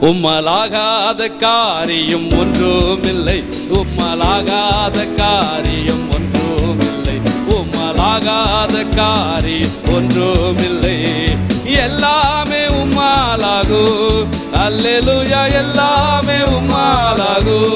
உம்மலாகாத காரியம் ஒன்றுமில்லை. உம்மலாகாத காரியம் ஒன்றுமில்லை. உம்மலாகாத காரியம் ஒன்றுமில்லை. எல்லாமே உம்மாலாகும். அல்லெலுயா எல்லாமே உம்மாலாகும்.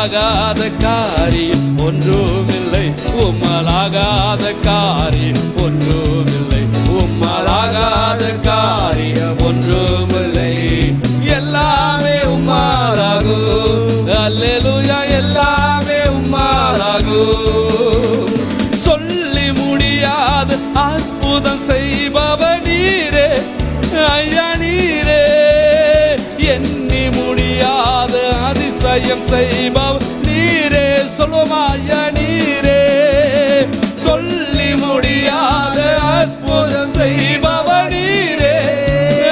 உம்மலாகாத காரியம் ஒன்றுமில்லை. உம்மலாகாத காரியம் ஒன்று அதிசயம் செய்பவ நீரே சொல்லுமாய நீரே? சொல்லி முடியாத அற்புதம் செய்பவ நீரே.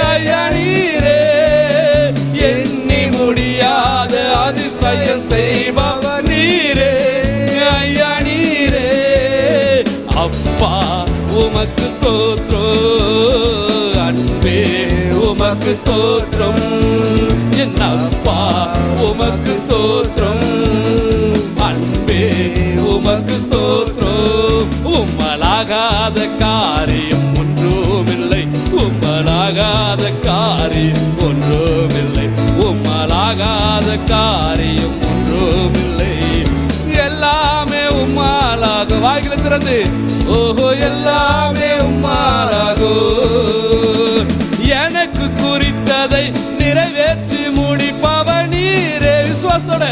ஐயா நீரே. எண்ணி முடியாத அதிசயம் செய்பவ நீரே. ஐயா நீரே. அப்பா உமக்கு ஸ்தோத்ரம் அன்பே உமக்கு ஸ்தோத்திரம். என் அப்பா உமக்கு ஸ்தோத்திரம். அன்பே உமக்கு ஸ்தோத்திரம். உம்மலாகாத காரியம் ஒன்றுமில்லை. உம்மலாகாத காரியம் ஒன்றுமில்லை. உம்மலாகாத காரியம் ஒன்றுமில்லை. எல்லாமே உம்மாலாக வாய்களை திறந்து. ஓஹோ எல்லாமே உம்மாலாகோ எனக்கு குறித்ததை நிறைவேற்றி முடிப்பவ நீரே. விசுவாசத்தோட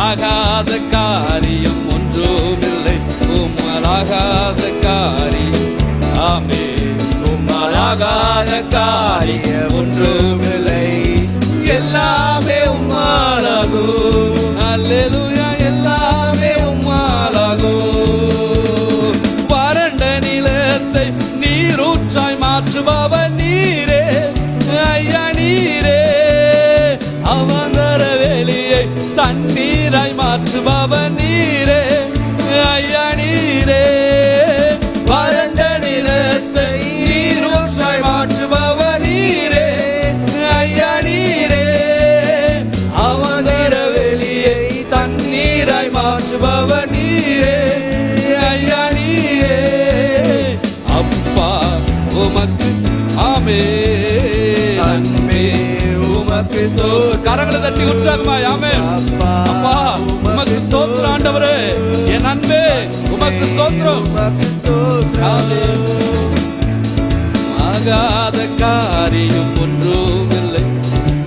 உம்மலாகாத காரியம் ஒன்றுமில்லை. உம்மலாகாத காரியம். ஆமே உம்மலாகாத காரியம் ஒன்றுமில்லை. எல்லாமே உம்மாலாகும் அல்லேலூயா எல்லாமே உம்மாலாகும் வறண்ட நிலத்தை நீரூற்றாய் மாற்றுவார் மாற்றுபவ நீரே ஐயா நீரே. வறண்ட நிலத்தை நீரூற்றாய் மாற்றுபவ நீரே ஐயா நீரே. அவந்தர வெளியை தண்ணீராய் மாற்றுபவ நீரே ஐயா நீரே. அப்பா உமக்கு ஆமே அன்பே. உமக்கு தோற்றம் கரங்களை தட்டி உற்சாகமாய் ஆமே அப்பா உமக்கு ஸ்தோத்திரம் ஆண்டவரே. என் அன்பே உமக்கு ஸ்தோத்திரம் ஆகாத காரியம் ஒன்றுமில்லை.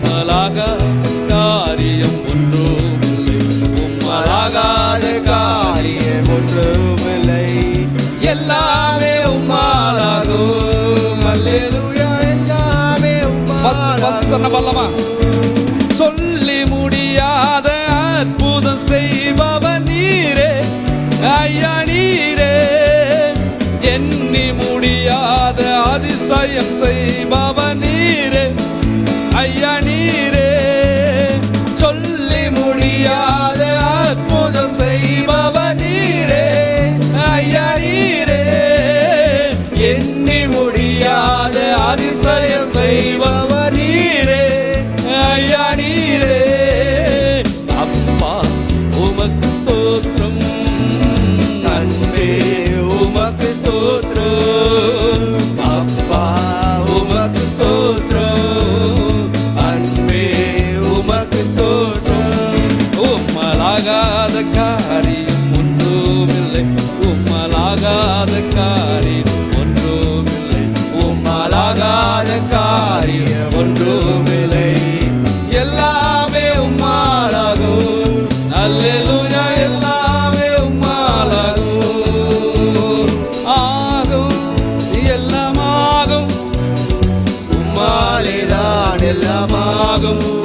மலாகாத காரியம் ஒன்றுமில்லை. உம்மலாகாத காரியம் ஒன்றுமில்லை. எல்லாமே உம்மாலாகும். அல்லேலூயா. எல்லாமே ஃபர்ஸ்ட் சொன்ன பல்லமா சொல்லி முடியாத அற்புதம் செய்பவ நீரே ஐயா நீரே. எண்ணி முடியாத அதிசயம் செய்பவ நீரே ஐயா நீரே. சொல்லி முடியாத அற்புதம் செய்பவ நீரே ஐயா நீரே. எண்ணி முடியாத அதிசயம் செய்பவ ஆகாத காரியம் ஒன்றுமில்லை. உம்மால் ஆகாத காரியம் ஒன்றுமில்லை. உம்மால் ஆகாத காரியம் ஒன்றுமில்லை. எல்லாமே உம்மாலாகும். அல்லேலூயா எல்லாமே உம்மாலாகும். ஆகும் எல்லாமாகும். உம்மாலேதான் எல்லாமாகும்.